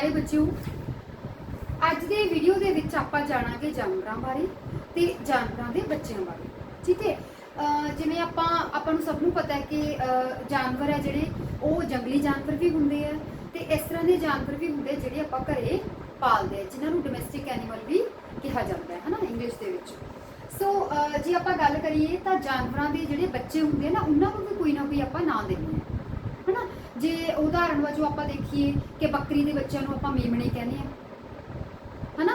ਪਿਆਰੇ ਬੱਚਿਓ, ਅੱਜ ਦੇ ਵੀਡੀਓ ਦੇ ਵਿੱਚ ਆਪਾਂ ਜਾਣਾਂਗੇ ਜਾਨਵਰਾਂ ਬਾਰੇ ਤੇ ਜਾਨਵਰਾਂ ਦੇ ਬੱਚਿਆਂ ਬਾਰੇ, ਠੀਕ ਹੈ? ਜਿਵੇਂ ਆਪਾਂ ਆਪਾਂ ਨੂੰ ਸਭ ਨੂੰ ਪਤਾ ਹੈ ਕਿ ਜਾਨਵਰ ਹੈ ਜਿਹੜੇ, ਉਹ ਜੰਗਲੀ ਜਾਨਵਰ ਵੀ ਹੁੰਦੇ ਆ ਤੇ ਇਸ ਤਰ੍ਹਾਂ ਦੇ ਜਾਨਵਰ ਵੀ ਹੁੰਦੇ ਜਿਹੜੇ ਆਪਾਂ ਘਰੇ ਪਾਲਦੇ ਆ, ਜਿਨ੍ਹਾਂ ਨੂੰ ਡੋਮੈਸਟਿਕ ਐਨੀਮਲ ਵੀ ਕਿਹਾ ਜਾਂਦਾ ਹੈ, ਹਨਾ ਇੰਗਲਿਸ਼ ਦੇ ਵਿੱਚ। ਸੋ ਜੇ ਆਪਾਂ ਗੱਲ ਕਰੀਏ ਤਾਂ ਜਾਨਵਰਾਂ ਦੇ ਜਿਹੜੇ ਬੱਚੇ ਹੁੰਦੇ ਆ ਨਾ, ਉਹਨਾਂ ਨੂੰ ਵੀ ਕੋਈ ਨਾ ਕੋਈ ਆਪਾਂ ਨਾਂ ਦਿੰਦੇ ਆ। ਜੇ ਉਦਾਹਰਣ ਵਜੋਂ ਆਪਾਂ ਦੇਖੀਏ ਕਿ ਬੱਕਰੀ ਦੇ ਬੱਚਿਆਂ ਨੂੰ ਆਪਾਂ ਮੇਮਣੇ ਕਹਿੰਦੇ ਆ। ਹਨਾ?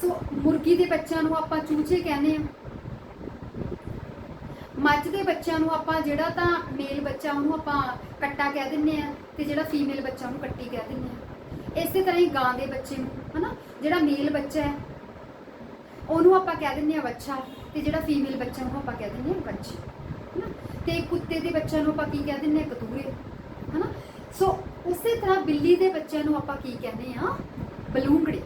ਸੋ ਮੁਰਗੀ ਦੇ ਬੱਚਿਆਂ ਨੂੰ ਆਪਾਂ ਚੂਚੇ ਕਹਿੰਦੇ ਆ। ਮੱਝ ਦੇ ਬੱਚਿਆਂ ਨੂੰ ਆਪਾਂ ਜਿਹੜਾ ਤਾਂ ਮੇਲ ਬੱਚਾ ਉਹਨੂੰ ਆਪਾਂ ਕੱਟਾ ਕਹਿ ਦਿੰਨੇ ਆ ਤੇ ਜਿਹੜਾ ਫੀਮੇਲ ਬੱਚਾ ਉਹਨੂੰ ਕੱਟੀ ਕਹਿ ਦਿੰਨੇ ਆ। ਇਸੇ ਤਰ੍ਹਾਂ ਹੀ ਗਾਂ ਦੇ ਬੱਚੇ ਨੂੰ, ਹਨਾ? ਜਿਹੜਾ ਮੇਲ ਬੱਚਾ ਹੈ, ਉਹਨੂੰ ਆਪਾਂ ਕਹਿ ਦਿੰਨੇ ਆ ਬੱਚਾ ਤੇ ਜਿਹੜਾ ਫੀਮੇਲ ਬੱਚਾ ਨੂੰ ਆਪਾਂ ਕਹਿ ਦਿੰਨੇ ਆ ਬੱਚੀ ਹਨਾ? ਤੇ ਕੁੱਤੇ ਦੇ ਬੱਚਿਆਂ ਨੂੰ ਆਪਾਂ ਕੀ ਕਹਿ ਦਿੰਨੇ ਆ? ਕਤੂਰੇ ਹਨਾ? ਸੋ ਉਸੇ ਤਰ੍ਹਾਂ ਬਿੱਲੀ ਦੇ ਬੱਚਿਆਂ ਨੂੰ ਆਪਾਂ ਕੀ ਕਹਿੰਦੇ ਆ ਬਲੂੰਗੜੇ।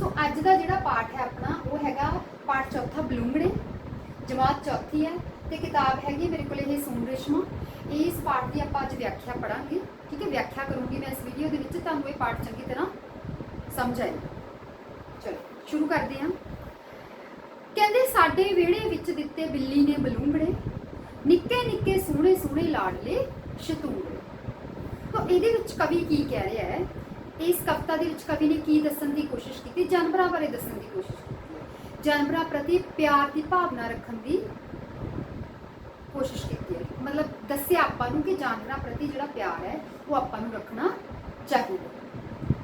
ਸੋ ਅੱਜ ਦਾ ਜਿਹੜਾ ਪਾਠ ਹੈ ਆਪਣਾ, ਉਹ ਹੈਗਾ ਪਾਠ ਚੌਥਾ, ਬਲੂੰਗੜੇ। ਜਮਾਤ ਚੌਥੀ ਹੈ ਤੇ ਕਿਤਾਬ ਹੈਗੀ ਮੇਰੇ ਕੋਲ ਇਹ ਸੋਨ ਰੇਸ਼ਮਾ। ਇਸ ਪਾਠ ਦੀ ਆਪਾਂ ਅੱਜ ਵਿਆਖਿਆ ਪੜਾਂਗੇ ਠੀਕ ਹੈ? ਵਿਆਖਿਆ ਕਰੂੰਗੀ ਮੈਂ ਇਸ ਵੀਡੀਓ ਦੇ ਵਿੱਚ, ਤੁਹਾਨੂੰ ਇਹ ਪਾਠ ਚੰਗੀ ਤਰ੍ਹਾਂ ਸਮਝ ਆਏ। ਚਲੋ, ਸ਼ੁਰੂ ਕਰਦੇ ਹਾਂ। ਕਹਿੰਦੇ, ਸਾਡੇ ਵਿਹੜੇ ਵਿੱਚ ਦਿੱਤੇ ਬਿੱਲੀ ਨੇ ਬਲੂੰਗੜੇ। ਨਿੱਕੇ ਨਿੱਕੇ ਸੋਹਣੇ ਸੋਹਣੇ ਲਾਡਲੇ ਸ਼ਤੂਰੇ। ਤਾਂ ਇਹਦੇ ਵਿੱਚ ਕਵੀ ਕੀ ਕਹਿ ਰਿਹਾ ਹੈ? ਇਸ ਕਵਿਤਾ ਦੇ ਵਿੱਚ ਕਵੀ ਨੇ ਕੀ ਦੱਸਣ ਦੀ ਕੋਸ਼ਿਸ਼ ਕੀਤੀ? ਜਾਨਵਰਾਂ ਬਾਰੇ ਦੱਸਣ ਦੀ ਕੋਸ਼ਿਸ਼ ਕੀਤੀ। ਜਾਨਵਰਾਂ ਪ੍ਰਤੀ ਪਿਆਰ ਦੀ ਭਾਵਨਾ ਰੱਖਣ ਦੀ ਕੋਸ਼ਿਸ਼ ਕੀਤੀ ਹੈ। ਮਤਲਬ ਦੱਸਿਆ ਆਪਾਂ ਨੂੰ ਕਿ ਜਾਨਵਰਾਂ ਪ੍ਰਤੀ ਜਿਹੜਾ ਪਿਆਰ ਹੈ, ਉਹ ਆਪਾਂ ਨੂੰ ਰੱਖਣਾ ਚਾਹੀਦਾ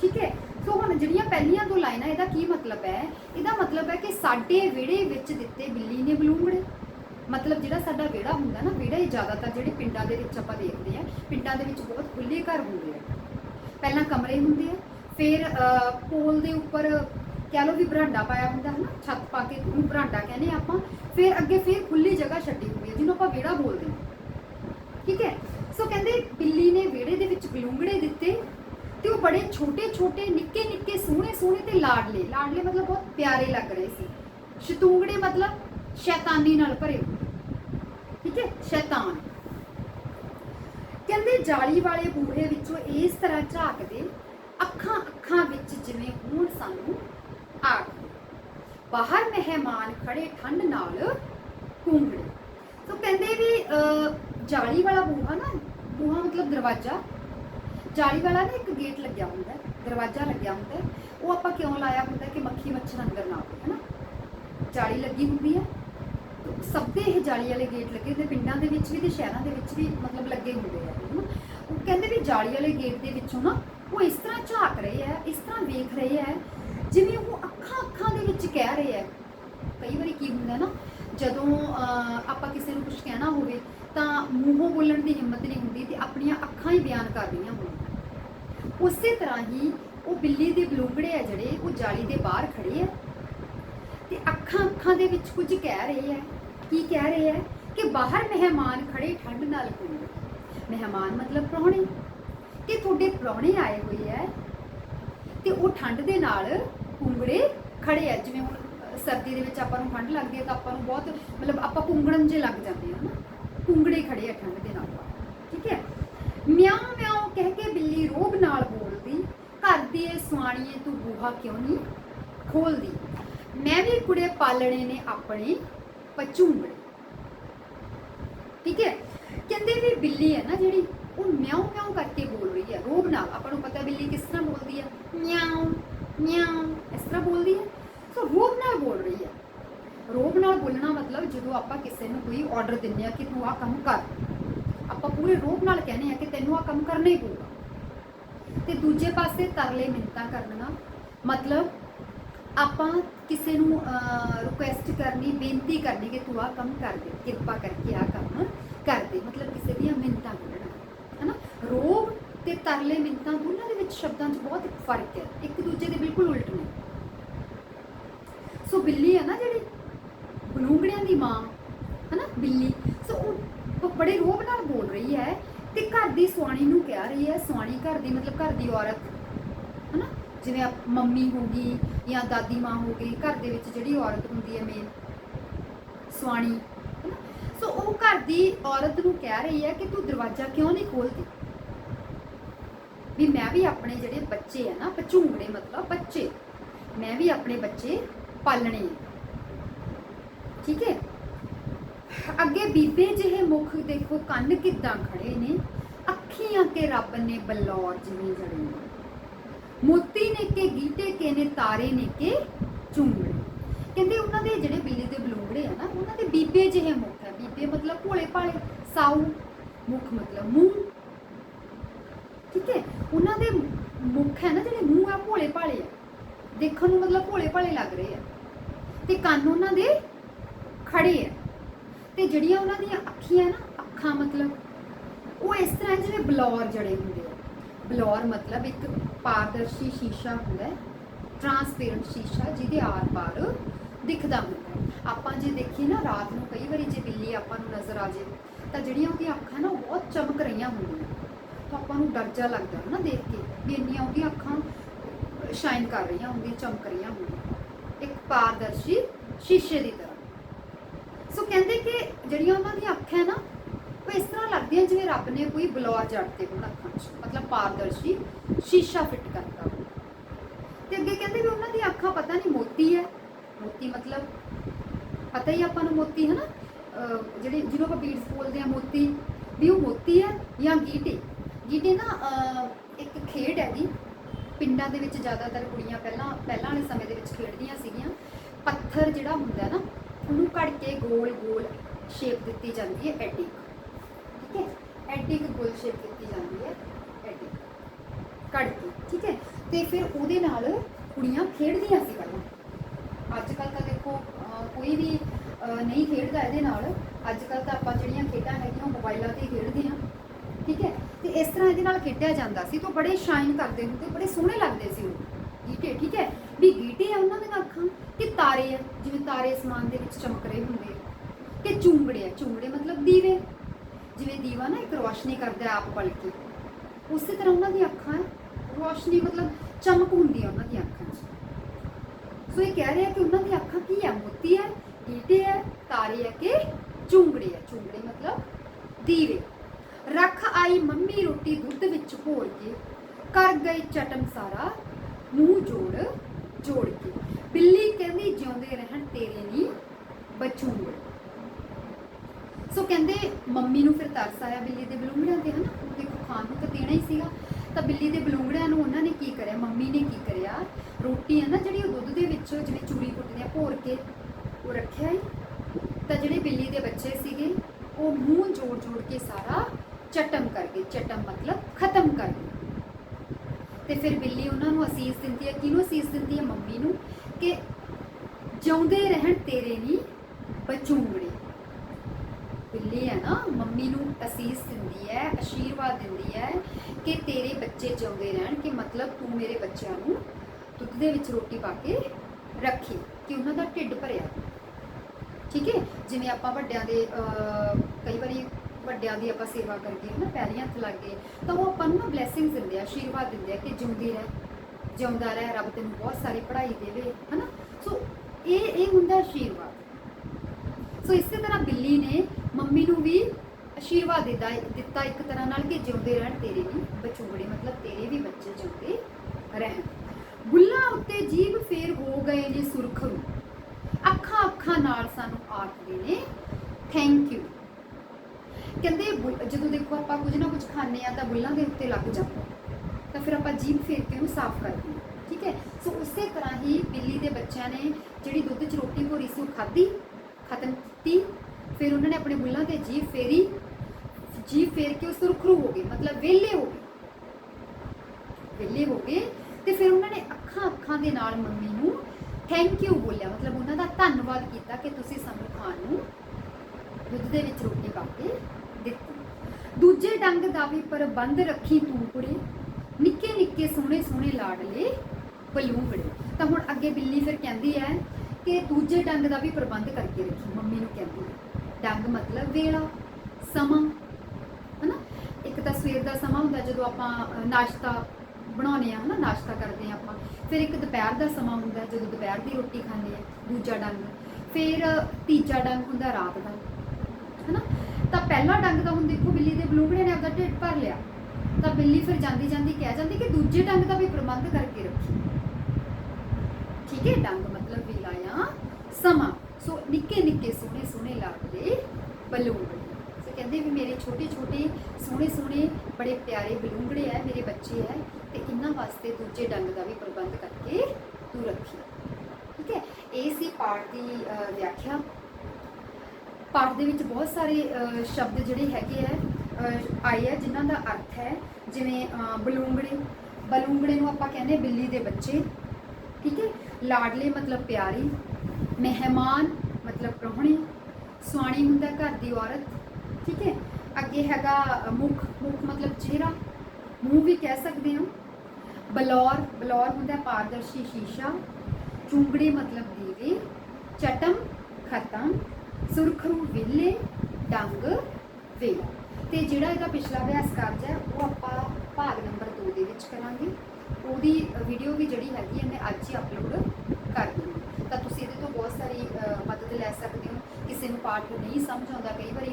ਠੀਕ ਹੈ? ਸੋ ਹੁਣ ਜਿਹੜੀਆਂ ਪਹਿਲੀਆਂ ਦੋ ਲਾਈਨਾਂ, ਇਹਦਾ ਕੀ ਮਤਲਬ ਹੈ? ਇਹਦਾ ਮਤਲਬ ਹੈ ਕਿ ਸਾਡੇ ਵਿਹੜੇ ਵਿੱਚ ਦਿੱਤੇ ਬਿੱਲੀ ਨੇ ਬਲੂੰਗੜੇ। ਮਤਲਬ ਜਿਹੜਾ ਸਾਡਾ ਵਿਹੜਾ ਹੁੰਦਾ ਨਾ ਵਿਹੜਾ ਹੀ ਜ਼ਿਆਦਾਤਰ ਜਿਹੜੇ ਪਿੰਡਾਂ ਦੇ ਵਿੱਚ ਆਪਾਂ ਦੇਖਦੇ ਆ ਪਿੰਡਾਂ ਦੇ ਵਿੱਚ ਬਹੁਤ ਖੁੱਲੇ ਘਰ ਹੁੰਦੇ ਆ। ਪਹਿਲਾਂ ਕਮਰੇ ਹੁੰਦੇ ਆ ਫਿਰ ਅਹ, ਪੋਲ ਦੇ ਉੱਪਰ ਕਹਿ ਲਓ ਵੀ ਬਰਾਂਡਾ ਪਾਇਆ ਹੁੰਦਾ ਹੈ ਨਾ ਛੱਤ ਪਾ ਕੇ ਉਹਨੂੰ ਬਰਾਂਡਾ ਕਹਿੰਦੇ ਆ ਆਪਾਂ ਫਿਰ ਅੱਗੇ ਫਿਰ ਖੁੱਲੀ ਜਗ੍ਹਾ ਛੱਡੀ ਹੁੰਦੀ ਹੈ ਜਿਹਨੂੰ ਆਪਾਂ ਵਿਹੜਾ ਬੋਲਦੇ ਹਾਂ। ਠੀਕ ਹੈ? ਸੋ ਕਹਿੰਦੇ ਬਿੱਲੀ ਨੇ ਵਿਹੜੇ ਦੇ ਵਿੱਚ ਬਲੂੰਗੜੇ ਦਿੱਤੇ ਤੇ ਉਹ ਬੜੇ ਛੋਟੇ ਛੋਟੇ ਨਿੱਕੇ ਨਿੱਕੇ ਸੋਹਣੇ ਸੋਹਣੇ ਤੇ ਲਾਡਲੇ। ਲਾਡਲੇ ਮਤਲਬ ਬਹੁਤ ਪਿਆਰੇ ਲੱਗ ਰਹੇ ਸੀ। ਸ਼ਤੂੰਗੜੇ ਮਤਲਬ ਸ਼ੈਤਾਨੀ ਨਾਲ ਭਰੇ ਹੋਏ। ਠੀਕ ਹੈ। ਸ਼ੈਤਾਨ ਕਹਿੰਦੇ ਜਾਲੀ ਵਾਲੇ ਬੂਹੇ ਵਿੱਚੋਂ ਇਸ ਤਰ੍ਹਾਂ ਝਾਕਦੇ ਅੱਖਾਂ ਅੱਖਾਂ ਵਿੱਚ ਜਿਵੇਂ ਹੁਣ ਸਾਨੂੰ ਆਖ ਬਾਹਰ ਮਹਿਮਾਨ ਖੜੇ ਠੰਡ ਨਾਲ ਘੂੰਗੜੇ ਸੋ ਕਹਿੰਦੇ ਵੀ ਜਾਲੀ ਵਾਲਾ ਬੂਹਾ ਨਾ, ਬੂਹਾ ਮਤਲਬ ਦਰਵਾਜ਼ਾ। ਜਾਲੀ ਵਾਲਾ ਨਾ ਇੱਕ ਗੇਟ ਲੱਗਿਆ ਹੁੰਦਾ ਦਰਵਾਜ਼ਾ ਲੱਗਿਆ ਹੁੰਦਾ ਉਹ ਆਪਾਂ ਕਿਉਂ ਲਾਇਆ ਹੁੰਦਾ ਕਿ ਮੱਖੀ ਮੱਛਰ ਅੰਦਰ ਨਾ ਆਵੇ, ਹਨਾ? ਜਾਲੀ ਲੱਗੀ ਹੁੰਦੀ ਹੈ। ਸਭ ਦੇ ਇਹ ਜਾਲੀ ਵਾਲੇ ਗੇਟ ਲੱਗੇ ਹੁੰਦੇ, ਪਿੰਡਾਂ ਦੇ ਵਿੱਚ ਵੀ ਤੇ ਸ਼ਹਿਰਾਂ ਦੇ ਵਿੱਚ ਵੀ ਮਤਲਬ ਲੱਗੇ ਹੁੰਦੇ ਆ। ਹਨਾ ਉਹ ਕਹਿੰਦੇ ਵੀ ਜਾਲੀ ਵਾਲੇ ਗੇਟ ਦੇ ਵਿੱਚੋਂ ਨਾ ਉਹ ਇਸ ਤਰ੍ਹਾਂ ਝਾਕ ਰਹੇ ਆ, ਇਸ ਤਰ੍ਹਾਂ ਵੇਖ ਰਹੇ ਆ, ਜਿਵੇਂ ਉਹ ਅੱਖਾਂ ਅੱਖਾਂ ਦੇ ਵਿੱਚ ਕਹਿ ਰਹੇ ਆ। ਕਈ ਵਾਰੀ ਕੀ ਹੁੰਦਾ ਨਾ, ਜਦੋਂ ਆਪਾਂ ਕਿਸੇ ਨੂੰ ਕੁਝ ਕਹਿਣਾ ਹੋਵੇ, ਤਾਂ ਮੂੰਹੋਂ ਬੋਲਣ ਦੀ ਹਿੰਮਤ ਨਹੀਂ ਹੁੰਦੀ ਤੇ ਆਪਣੀਆਂ ਅੱਖਾਂ ਹੀ ਬਿਆਨ ਕਰ ਰਹੀਆਂ ਹੁੰਦੀਆਂ ਉਸੇ ਤਰ੍ਹਾਂ ਹੀ ਉਹ ਬਿੱਲੀ ਦੇ ਬਲੂੰਗੜੇ ਆ ਜਿਹੜੇ, ਉਹ ਜਾਲੀ ਦੇ ਬਾਹਰ ਖੜੇ ਆ ਤੇ ਅੱਖਾਂ ਅੱਖਾਂ ਦੇ ਵਿੱਚ ਕੁਝ ਕਹਿ ਰਹੇ ਆ। ਕੀ ਕਹਿ ਰਹੇ ਹੈ ਕਿ ਬਾਹਰ ਮਹਿਮਾਨ ਖੜੇ ਠੰਡ ਨਾਲ ਘੁੰਮਦੇ ਮਹਿਮਾਨ ਮਤਲਬ ਪ੍ਰਾਹੁਣੇ। ਕਿ ਤੁਹਾਡੇ ਪ੍ਰਾਹੁਣੇ ਆਏ ਹੋਏ ਆ ਤੇ ਉਹ ਠੰਡ ਦੇ ਨਾਲ ਕੁੰਗੜੇ ਖੜੇ ਆ ਜਿਵੇਂ ਹੁਣ ਸਰਦੀ ਦੇ ਵਿੱਚ ਆਪਾਂ ਨੂੰ ਠੰਡ ਲੱਗਦੀ ਹੈ ਤਾਂ ਆਪਾਂ ਨੂੰ ਬਹੁਤ, ਮਤਲਬ ਆਪਾਂ ਕੁੰਗੜਨ ਜੇ ਲੱਗ ਜਾਂਦੇ ਆ ਨਾ ਕੁੰਗੜੇ ਖੜੇ ਆ ਠੰਡ ਦੇ ਨਾਲ। ਠੀਕ ਹੈ? ਮਿਆਉ ਮਿਆਉ ਕਹਿ ਕੇ ਬਿੱਲੀ ਰੋਬ ਨਾਲ ਬੋਲਦੀ, ਘਰ ਦੀ ਇਹ ਸੁਆਣੀਏ ਤੂੰ ਬੂਹਾ ਕਿਉਂ ਨਹੀਂ ਖੋਲਦੀ? ਮੈਂ ਵੀ ਕੁੜੇ ਪਾਲਣੇ ਨੇ ਆਪਣੇ ਪਚੂੰਗੜੇ ਠੀਕ ਹੈ? ਕਹਿੰਦੇ ਵੀ ਬਿੱਲੀ ਹੈ ਨਾ ਜਿਹੜੀ, ਉਹ ਮਿਆਉ ਮਿਆਉ ਕਰਕੇ ਬੋਲ ਰਹੀ ਹੈ ਰੋਬ ਨਾਲ। ਆਪਾਂ ਨੂੰ ਪਤਾ ਬਿੱਲੀ ਕਿਸ ਤਰ੍ਹਾਂ ਬੋਲਦੀ ਹੈ। ਮਿਆਉ ਮਿਆਉ, ਇਸ ਤਰ੍ਹਾਂ ਬੋਲਦੀ ਹੈ। ਸੋ ਰੋਬ ਨਾਲ ਬੋਲ ਰਹੀ ਹੈ। ਰੋਬ ਨਾਲ ਬੋਲਣਾ ਮਤਲਬ ਜਦੋਂ ਆਪਾਂ ਕਿਸੇ ਨੂੰ ਕੋਈ ਆਰਡਰ ਦਿੰਦੇ ਆ ਕਿ ਤੂੰ ਆਹ ਕੰਮ ਕਰ। ਆਪਾਂ ਪੂਰੇ ਰੋਬ ਨਾਲ ਕਹਿੰਦੇ ਆ ਕਿ ਤੈਨੂੰ ਆਹ ਕੰਮ ਕਰਨਾ ਹੀ ਪਊਗਾ। ਤੇ ਦੂਜੇ ਪਾਸੇ ਤਰਲੇ ਮਿੰਤਾ ਕਰਨਾ ਮਤਲਬ ਆਪਾਂ ਕਿਸੇ ਨੂੰ ਰਿਕੁਐਸਟ ਕਰਨੀ, ਬੇਨਤੀ ਕਰਨੀ ਕਿ ਤੂੰ ਆਹ ਕੰਮ ਕਰ ਦੇ, ਕਿਰਪਾ ਕਰਕੇ ਆਹ ਕੰਮ ਕਰ ਦੇ, ਮਤਲਬ ਕਿਸੇ ਦੀਆਂ ਮਿੰਤਾਂ ਕਰਨਾ, ਹੈਨਾ? ਰੋਬ ਤੇ ਤਰਲੇ ਮਿੰਤਾਂ ਦੋਨਾਂ ਦੇ ਵਿੱਚ ਸ਼ਬਦਾਂ 'ਚ ਬਹੁਤ ਫ਼ਰਕ ਹੈ, ਇੱਕ ਦੂਜੇ ਦੇ ਬਿਲਕੁਲ ਉਲਟ ਨੇ। ਸੋ ਬਿੱਲੀ ਹੈ ਨਾ ਜਿਹੜੀ, ਬਲੂੰਗੜਿਆਂ ਦੀ ਮਾਂ, ਹੈਨਾ, ਬਿੱਲੀ? ਸੋ ਉਹ ਬੜੇ ਰੋਬ ਨਾਲ ਬੋਲ ਰਹੀ ਹੈ ਤੇ ਘਰ ਦੀ ਸੁਆਣੀ ਨੂੰ ਕਹਿ ਰਹੀ ਹੈ, ਸੁਆਣੀ ਘਰ ਦੀ ਮਤਲਬ ਘਰ ਦੀ ਔਰਤ, ਹਨਾ? ਜਿਵੇਂ ਆਪ- ਮੰਮੀ ਹੋ ਗਈ ਜਾਂ ਦਾਦੀ ਮਾਂ ਹੋ ਗਈ, ਘਰ ਦੇ ਵਿੱਚ ਜਿਹੜੀ ਔਰਤ ਹੁੰਦੀ ਹੈ ਮੇਨ ਸੁਆਣੀ ਸੋ ਉਹ ਘਰ ਦੀ ਔਰਤ ਨੂੰ ਕਹਿ ਰਹੀ ਹੈ ਕਿ ਤੂੰ ਦਰਵਾਜ਼ਾ ਕਿਉਂ ਨਹੀਂ ਖੋਲਦੀ? ਵੀ ਮੈਂ ਵੀ ਆਪਣੇ ਜਿਹੜੇ ਬੱਚੇ ਆ ਨਾ, ਪਚੂੰਗੜੇ ਮਤਲਬ ਬੱਚੇ, ਮੈਂ ਵੀ ਆਪਣੇ ਬੱਚੇ ਪਾਲਣੇ ਆ। ਠੀਕ ਹੈ? ਅੱਗੇ ਬੀਬੇ ਜਿਹੇ ਮੁਖ ਦੇਖੋ, ਕੰਨ ਕਿੱਦਾਂ ਖੜੇ ਨੇ? ਅੱਖੀਆਂ ਕੇ ਰੱਬ ਨੇ ਬਲੌਰ ਜਿਵੇਂ ਜੜੇ ਮੋਤੀ ਨੇ ਕੇ ਗੀਟੇ ਕੇ ਤਾਰੇ ਨੇ ਕੇ ਚੁੰਗੜੇ। ਕਹਿੰਦੇ ਉਹਨਾਂ ਦੇ ਜਿਹੜੇ ਬਿੱਲੀ ਦੇ ਬਲੂੰਗੜੇ ਆ ਨਾ, ਉਹਨਾਂ ਦੇ ਬੀਬੇ ਜਿਹੇ ਮੁਖ ਹੈ ਬੀਬੇ ਮਤਲਬ ਭੋਲੇ ਭਾਲੇ, ਸਾਊ, ਮੁਖ ਮਤਲਬ ਮੂੰਹ। ਠੀਕ ਹੈ? ਉਹਨਾਂ ਦੇ ਮੁਖ ਹੈ ਨਾ ਜਿਹੜੇ ਮੂੰਹ ਆ, ਭੋਲੇ ਭਾਲੇ ਆ। ਦੇਖਣ ਨੂੰ ਮਤਲਬ ਭੋਲੇ ਭਾਲੇ ਲੱਗ ਰਹੇ ਆ। ਤੇ ਕੰਨ ਉਹਨਾਂ ਦੇ ਖੜੇ ਆ। ਤੇ ਜਿਹੜੀਆਂ ਉਹਨਾਂ ਦੀਆਂ ਅੱਖੀਆਂ ਨਾ, ਅੱਖਾਂ ਮਤਲਬ, ਉਹ ਇਸ ਤਰ੍ਹਾਂ ਜਿਵੇਂ ਬਲੌਰ ਜੜੇ ਹੁੰਦੇ ਆ। ਬਲੌਰ ਮਤਲਬ ਇੱਕ ਪਾਰਦਰਸ਼ੀ ਸ਼ੀਸ਼ਾ ਹੁੰਦਾ ਹੈ। ਟਰਾਂਸਪੇਰੈਂਟ ਸ਼ੀਸ਼ਾ ਜਿਹਦੇ ਆਰ-ਪਾਰ ਦਿਖਦਾ ਹੁੰਦਾ ਹੈ। ਆਪਾਂ ਜੇ ਦੇਖੀਏ ਨਾ, ਰਾਤ ਨੂੰ ਕਈ ਵਾਰੀ ਜੇ ਬਿੱਲੀ ਆਪਾਂ ਨੂੰ ਨਜ਼ਰ ਆ ਜੇ, ਤਾਂ ਜਿਹੜੀਆਂ ਉਹਦੀਆਂ ਅੱਖਾਂ ਨਾ, ਉਹ ਬਹੁਤ ਚਮਕ ਰਹੀਆਂ ਹੁੰਦੀਆਂ ਤਾਂ ਆਪਾਂ ਨੂੰ ਡਰ ਜਾ ਲੱਗਦਾ ਨਾ ਦੇਖ ਕੇ ਵੀ ਇੰਨੀਆਂ ਉਹਦੀਆਂ ਅੱਖਾਂ ਸ਼ਾਈਨ ਕਰ ਰਹੀਆਂ ਹੁੰਦੀਆਂ, ਚਮਕ ਰਹੀਆਂ ਹੁੰਦੀਆਂ। ਇੱਕ ਪਾਰਦਰਸ਼ੀ ਸ਼ੀਸ਼ੇ ਦੀ ਤਰ੍ਹਾਂ। ਸੋ ਕਹਿੰਦੇ ਕਿ ਜਿਹੜੀਆਂ ਉਹਨਾਂ ਦੀਆਂ ਅੱਖਾਂ ਨਾ, ਉਹ ਇਸ ਤਰ੍ਹਾਂ ਲੱਗਦੀਆਂ ਜਿਵੇਂ ਰੱਬ ਨੇ ਕੋਈ ਬਲੌਰ ਜੜਤੇ ਹੋਣ ਅੱਖਾਂ 'ਚ। ਮਤਲਬ ਪਾਰਦਰਸ਼ੀ ਸ਼ੀਸ਼ਾ ਫਿੱਟ ਕਰਤਾ ਹੋਵੇ। ਤੇ ਅੱਗੇ ਕਹਿੰਦੇ ਵੀ ਉਹਨਾਂ ਦੀਆਂ ਅੱਖਾਂ ਪਤਾ ਨਹੀਂ ਮੋਤੀ ਹੈ। ਮੋਤੀ ਮਤਲਬ ਪਤਾ ਹੀ ਆਪਾਂ ਨੂੰ ਮੋਤੀ ਹੈ ਨਾ ਜਿਹੜੇ ਜਿਹਨੂੰ ਆਪਾਂ ਬੀਡਸ ਬੋਲਦੇ ਆ, ਮੋਤੀ, ਵੀ ਉਹ ਮੋਤੀ ਹੈ ਜਾਂ ਗੀਟੇ? ਗੀਟੇ ਨਾ ਇੱਕ ਖੇਡ ਹੈ ਜੀ ਪਿੰਡਾਂ ਦੇ ਵਿੱਚ ਜ਼ਿਆਦਾਤਰ ਕੁੜੀਆਂ ਪਹਿਲਾਂ ਪਹਿਲਾਂ ਵਾਲੇ ਸਮੇਂ ਦੇ ਵਿੱਚ ਖੇਡਦੀਆਂ ਸੀਗੀਆਂ। ਪੱਥਰ ਜਿਹੜਾ ਹੁੰਦਾ ਨਾ, ਉਹਨੂੰ ਘੜ ਕੇ ਗੋਲ ਗੋਲ ਸ਼ੇਪ ਦਿੱਤੀ ਜਾਂਦੀ ਹੈ, ਐਡੀ ਠੀਕ ਹੈ? ਐਡੀ ਗੋਲ ਸ਼ੇਪ ਦਿੱਤੀ ਜਾਂਦੀ ਹੈ, ਐਡੀ ਘੜ ਕੇ, ਠੀਕ ਹੈ? ਤੇ ਫਿਰ ਉਹਦੇ ਨਾਲ ਕੁੜੀਆਂ ਖੇਡਦੀਆਂ ਸੀ ਪਹਿਲਾਂ। ਅੱਜ ਕੱਲ ਤਾਂ ਦੇਖੋ ਕੋਈ ਵੀ ਨਹੀਂ ਖੇਡਦਾ ਇਹਦੇ ਨਾਲ ਅੱਜ ਕੱਲ ਤਾਂ ਆਪਾਂ ਜਿਹੜੀਆਂ ਖੇਡਾਂ ਹੈਗੀਆਂ ਮੋਬਾਈਲਾਂ ਤੇ ਹੀ ਖੇਡਦੇ ਹਾਂ। ਠੀਕ ਹੈ? ਤੇ ਇਸ ਤਰ੍ਹਾਂ ਇਹਦੇ ਨਾਲ ਖੇਡਿਆ ਜਾਂਦਾ ਸੀ ਤਾਂ ਬੜੇ ਸ਼ਾਈਨ ਕਰਦੇ ਹੁੰਦੇ ਬੜੇ ਸੋਹਣੇ ਲੱਗਦੇ ਸੀ ਉਹ ਗੀਟੇ, ਠੀਕ ਹੈ? ਵੀ ਗੀਟੇ ਆ ਉਹਨਾਂ ਦੀਆਂ ਅੱਖਾਂ ਕਿ ਤਾਰੇ ਆ, ਜਿਵੇਂ ਤਾਰੇ ਅਸਮਾਨ ਦੇ ਵਿੱਚ ਚਮਕ ਰਹੇ ਹੁੰਦੇ ਆ। ਕਿ ਚੁੰਗੜੇ ਆ ਚੁੰਗੜੇ ਮਤਲਬ ਦੀਵੇ। ਜਿਵੇਂ ਦੀਵਾ ਨਾ ਇੱਕ ਰੋਸ਼ਨੀ ਕਰਦਾ ਆਪ ਬਲਕਿ ਉਸੇ ਤਰ੍ਹਾਂ ਉਹਨਾਂ ਦੀਆਂ ਅੱਖਾਂ ਰੋਸ਼ਨੀ ਮਤਲਬ ਚਮਕ ਹੁੰਦੀ ਹੈ ਉਹਨਾਂ ਦੀਆਂ ਅੱਖਾਂ 'ਚ। ਸੋ ਇਹ ਕਹਿ ਰਿਹਾ ਕਿ ਉਹਨਾਂ ਦੀਆਂ ਅੱਖਾਂ ਕੀ ਹੈ ਮੋਤੀ ਹੈ ਗੀਟੇ ਹੈ ਤਾਰੇ ਹੈ ਕਿ ਚੁੰਗੜੇ ਹੈ ਚੁੰਗੜੇ ਮਤਲਬ ਦੀਵੇ। ਰੱਖ ਆਈ ਮੰਮੀ ਰੋਟੀ ਦੁੱਧ ਵਿੱਚ ਘੋਲ ਕੇ, ਕਰ ਗਈ ਚਟਨ ਸਾਰਾ, ਮੂੰਹ ਜੋੜ ਜੋੜ ਕੇ। ਬਿੱਲੀ ਕਹਿੰਦੀ, ਜਿਉਂਦੇ ਰਹਿਣ ਤੇਰੇ ਨਹੀਂ ਬਚੂਗੇ। ਸੋ ਕਹਿੰਦੇ, ਮੰਮੀ ਨੂੰ ਫਿਰ ਤਰਸ ਆਇਆ ਬਿੱਲੀ ਦੇ ਬਲੂੰਗੜਿਆਂ ਤੇ, ਹਨਾ? ਉਹ ਦੇਖੋ, ਖਾਣ ਨੂੰ ਤਾਂ ਦੇਣਾ ਹੀ ਸੀਗਾ। ਤਾਂ ਬਿੱਲੀ ਦੇ ਬਲੂੰਗੜਿਆਂ ਨੂੰ ਉਹਨਾਂ ਨੇ ਕੀ ਕਰਿਆ? ਮੰਮੀ ਨੇ ਕੀ ਕਰਿਆ? ਰੋਟੀ ਹੈ ਨਾ ਜਿਹੜੀ ਉਹ ਦੁੱਧ ਦੇ ਵਿੱਚ ਜਿਵੇਂ ਚੂਰੀ ਕੁੱਟਦੇ ਆ, ਭੋਰ ਕੇ ਉਹ ਰੱਖਿਆ ਹੀ ਤਾਂ ਜਿਹੜੇ ਬਿੱਲੀ ਦੇ ਬੱਚੇ ਸੀਗੇ, ਉਹ ਮੂੰਹ ਜੋੜ ਜੋੜ ਕੇ ਸਾਰਾ ਚਟਮ ਕਰ ਗਏ। ਚਟਮ ਮਤਲਬ ਖਤਮ ਕਰ ਗਏ। ਤੇ ਫਿਰ ਬਿੱਲੀ ਉਹਨਾਂ ਨੂੰ ਅਸੀਸ ਦਿੰਦੀ ਹੈ ਕਿਹਨੂੰ ਅਸੀਸ ਦਿੰਦੀ ਹੈ ਮੰਮੀ ਨੂੰ ਕਿ ਜਿਉਂਦੇ ਰਹਿਣ ਤੇਰੇ ਨਹੀਂ ਬਚੂੰਗੜੇ ਬਿੱਲੀ ਹੈ ਨਾ, ਮੰਮੀ ਨੂੰ ਅਸੀਸ ਦਿੰਦੀ ਹੈ ਆਸ਼ੀਰਵਾਦ ਦਿੰਦੀ ਹੈ ਕਿ ਤੇਰੇ ਬੱਚੇ ਜਿਉਂਦੇ ਰਹਿਣ, ਕਿ ਮਤਲਬ ਤੂੰ ਮੇਰੇ ਬੱਚਿਆਂ ਨੂੰ ਦੁੱਧ ਦੇ ਵਿੱਚ ਰੋਟੀ ਪਾ ਕੇ ਰੱਖੀ, ਕਿ ਉਹਨਾਂ ਦਾ ਢਿੱਡ ਭਰਿਆ। ਠੀਕ ਹੈ ਜਿਵੇਂ ਆਪਾਂ ਵੱਡਿਆਂ ਦੇ ਕਈ ਵਾਰੀ ਵੱਡਿਆਂ ਦੀ ਆਪਾਂ ਸੇਵਾ ਕਰਕੇ ਨਾ, ਪੈਰੀਂ ਹੱਥ ਲੱਗੇ ਤਾਂ ਉਹ ਆਪਾਂ ਨੂੰ ਨਾ ਬਲੇਸਿੰਗਸ ਦਿੰਦੇ ਆ ਆਸ਼ੀਰਵਾਦ ਦਿੰਦੇ ਆ ਕਿ ਜਿਉਂਦੀ ਰਹਿ, ਜਿਉਂਦਾ ਰਹਿ, ਰੱਬ ਤੈਨੂੰ ਬਹੁਤ ਸਾਰੀ ਪੜ੍ਹਾਈ ਦੇਵੇ, ਹਨਾ? ਸੋ ਇਹ ਇਹ ਹੁੰਦਾ ਆਸ਼ੀਰਵਾਦ ਸੋ ਇਸੇ ਤਰ੍ਹਾਂ ਬਿੱਲੀ ਨੇ ਮੰਮੀ ਨੂੰ ਵੀ ਆਸ਼ੀਰਵਾਦ ਦਿੱਤਾ ਦਿੱਤਾ ਇੱਕ ਤਰ੍ਹਾਂ ਨਾਲ ਕਿ ਜਿਉਂਦੇ ਰਹਿਣ ਤੇਰੇ ਵੀ ਬਚੂੜੇ ਮਤਲਬ ਤੇਰੇ ਵੀ ਬੱਚੇ ਜਿਉਂਦੇ ਰਹਿਣ। ਬੁੱਲਾਂ ਉੱਤੇ ਜੀਭ ਫੇਰ ਹੋ ਗਏ ਨੇ ਸੁਰਖਰੂ ਅੱਖਾਂ ਅੱਖਾਂ ਨਾਲ ਸਾਨੂੰ ਆਖਦੇ ਨੇ ਥੈਂਕ ਯੂ ਕਹਿੰਦੇ ਬੁੱਲ- ਜਦੋਂ ਦੇਖੋ ਆਪਾਂ ਕੁਝ ਨਾ ਕੁਝ ਖਾਂਦੇ ਆ ਤਾਂ ਬੁੱਲਾਂ ਦੇ ਉੱਤੇ ਲੱਗ ਜਾਂਦਾ। ਤਾਂ ਫਿਰ ਆਪਾਂ ਜੀਭ ਫੇਰ ਕੇ ਉਹਨੂੰ ਸਾਫ਼ ਕਰਦੇ ਹਾਂ, ਠੀਕ ਹੈ? ਸੋ ਉਸੇ ਤਰ੍ਹਾਂ ਹੀ ਬਿੱਲੀ ਦੇ ਬੱਚਿਆਂ ਨੇ ਜਿਹੜੀ ਦੁੱਧ 'ਚ ਰੋਟੀ ਭੋਰੀ ਸੀ ਉਹ ਖਾਧੀ, ਖਤਮ ਕੀਤੀ। ਫਿਰ ਉਹਨਾਂ ਨੇ ਆਪਣੇ ਬੁੱਲਾਂ ਤੇ ਜੀਭ ਫੇਰੀ, ਜੀਭ ਫੇਰ ਕੇ ਉਹ ਸੁਰਖਰੂ ਹੋ ਗਏ, ਮਤਲਬ ਵਿਹਲੇ ਹੋ ਗਏ। ਵਿਹਲੇ ਹੋ ਗਏ ਤੇ ਫਿਰ ਉਹਨਾਂ ਨੇ ਅੱਖਾਂ ਅੱਖਾਂ ਦੇ ਨਾਲ ਮੰਮੀ ਨੂੰ ਥੈਂਕ ਯੂ ਬੋਲਿਆ, ਮਤਲਬ ਉਹਨਾਂ ਦਾ ਧੰਨਵਾਦ ਕੀਤਾ ਕਿ ਤੁਸੀਂ ਸਾਨੂੰ ਖਾਣ ਨੂੰ ਦੁੱਧ ਦੇ ਵਿੱਚ ਰੋਟੀ ਪਾ ਕੇ ਦਿੱਤੀ। ਦੂਜੇ ਡੰਗ ਦਾ ਵੀ ਪ੍ਰਬੰਧ ਰੱਖੀ ਤੂੰ ਕੁੜੇ ਨਿੱਕੇ ਨਿੱਕੇ ਸੋਹਣੇ ਸੋਹਣੇ ਲਾਡਲੇ ਬਲੂੰਗੜੇ ਤਾਂ ਹੁਣ ਅੱਗੇ ਬਿੱਲੀ ਫਿਰ ਕਹਿੰਦੀ ਹੈ ਕਿ ਦੂਜੇ ਡੰਗ ਦਾ ਵੀ ਪ੍ਰਬੰਧ ਕਰਕੇ ਰੱਖੀ, ਮੰਮੀ ਨੂੰ ਕਹਿੰਦੀ ਹੈ। ਡੰਗ ਮਤਲਬ ਵੇਲਾ, ਸਮਾਂ, ਹਨਾ? ਇੱਕ ਤਾਂ ਸਵੇਰ ਦਾ ਸਮਾਂ ਹੁੰਦਾ ਜਦੋਂ ਆਪਾਂ ਨਾਸ਼ਤਾ ਬਣਾਉਂਦੇ ਆ ਹਨਾ? ਨਾਸ਼ਤਾ ਕਰਦੇ ਆ ਆਪਾਂ। ਫਿਰ ਇੱਕ ਦੁਪਹਿਰ ਦਾ ਸਮਾਂ ਹੁੰਦਾ ਜਦੋਂ ਦੁਪਹਿਰ ਦੀ ਰੋਟੀ ਖਾਂਦੇ ਆ ਦੂਜਾ ਡੰਗ। ਫਿਰ ਤੀਜਾ ਡੰਗ ਹੁੰਦਾ ਰਾਤ ਦਾ, ਹਨਾ? ਤਾਂ ਪਹਿਲਾ ਡੰਗ ਤਾਂ ਹੁਣ ਦੇਖੋ ਬਿੱਲੀ ਦੇ ਬਲੂੰਗੜੇ ਨੇ ਆਪਦਾ ਢਿੱਡ ਭਰ ਲਿਆ। ਤਾਂ ਬਿੱਲੀ ਫਿਰ ਜਾਂਦੀ ਜਾਂਦੀ ਕਹਿ ਜਾਂਦੀ ਕਿ ਦੂਜੇ ਡੰਗ ਦਾ ਵੀ ਪ੍ਰਬੰਧ ਕਰਕੇ ਰੱਖੀ। ਠੀਕ ਹੈ? ਡੰਗ ਮਤਲਬ ਵੇਲਾ ਵਿਲਾਇਆ ਸਮਾਂ। ਸੋ ਨਿੱਕੇ ਨਿੱਕੇ ਸੋਹਣੇ ਸੋਹਣੇ ਲਾਡਲੇ ਬਲੂੰਗੜੇ। ਸੋ ਕਹਿੰਦੇ ਵੀ ਮੇਰੇ ਛੋਟੇ ਛੋਟੇ, ਸੋਹਣੇ ਸੋਹਣੇ, ਬੜੇ ਪਿਆਰੇ ਬਲੂੰਗੜੇ ਹੈ ਮੇਰੇ ਬੱਚੇ ਹੈ ਤੇ ਇਹਨਾਂ ਵਾਸਤੇ ਦੂਜੇ ਡੰਗ ਦਾ ਵੀ ਪ੍ਰਬੰਧ ਕਰਕੇ ਤੂੰ ਰੱਖੀ। ਠੀਕ ਹੈ? ਇਹ ਸੀ ਪਾਠ ਦੀ ਵਿਆਖਿਆ। ਪਾਠ ਦੇ ਵਿੱਚ ਬਹੁਤ ਸਾਰੇ ਸ਼ਬਦ ਜਿਹੜੇ ਹੈਗੇ ਆ ਆਏ ਆ, ਜਿਨ੍ਹਾਂ ਦਾ ਅਰਥ ਹੈ ਜਿਵੇਂ ਬਲੂੰਗੜੇ। ਬਲੂੰਗੜੇ ਨੂੰ ਆਪਾਂ ਕਹਿੰਦੇ ਬਿੱਲੀ ਦੇ ਬੱਚੇ। ਠੀਕ ਹੈ? ਲਾਡਲੇ ਮਤਲਬ ਪਿਆਰੀ। ਮਹਿਮਾਨ ਮਤਲਬ ਪ੍ਰਾਹੁਣੇ। ਸੁਆਣੀ ਹੁੰਦਾ ਘਰ ਦੀ ਔਰਤ ਠੀਕ ਹੈ? ਅੱਗੇ ਹੈਗਾ ਅ, ਮੁਖ ਮੁਖ ਮਤਲਬ ਚਿਹਰਾ ਮੂੰਹ ਵੀ ਕਹਿ ਸਕਦੇ ਹਾਂ। ਬਲੌਰ ਬਲੌਰ ਹੁੰਦਾ ਪਾਰਦਰਸ਼ੀ ਸ਼ੀਸ਼ਾ ਚੁੰਗੜੀ ਮਤਲਬ ਦੀਵੇ ਚਟਮ ਖਤਮ ਸੁਰਖਰੂ ਵਿਲੇ ਡੰਗ ਵੇਲਾ। ਤੇ ਜਿਹੜਾ ਇਹਦਾ ਪਿਛਲਾ ਅਭਿਆਸ ਕਾਰਜ ਹੈ ਉਹ ਆਪਾਂ ਭਾਗ ਨੰਬਰ 2 ਦੇ ਵਿੱਚ ਕਰਾਂਗੇ। ਉਹਦੀ ਵੀਡੀਓ ਵੀ ਜਿਹੜੀ ਹੈਗੀ ਹੈ ਮੈਂ ਅੱਜ ਹੀ ਅਪਲੋਡ ਕਰ ਦੂੰਗੀ ਤਾਂ ਤੁਸੀਂ ਇਹਦੇ ਤੋਂ ਬਹੁਤ ਸਾਰੀ ਅ, ਮਦਦ ਲੈ ਸਕਦੇ ਹੋ ਕਿਸੇ ਨੂੰ ਪਾਠ ਨਹੀਂ ਸਮਝ ਆਉਂਦਾ ਕਈ ਵਾਰੀ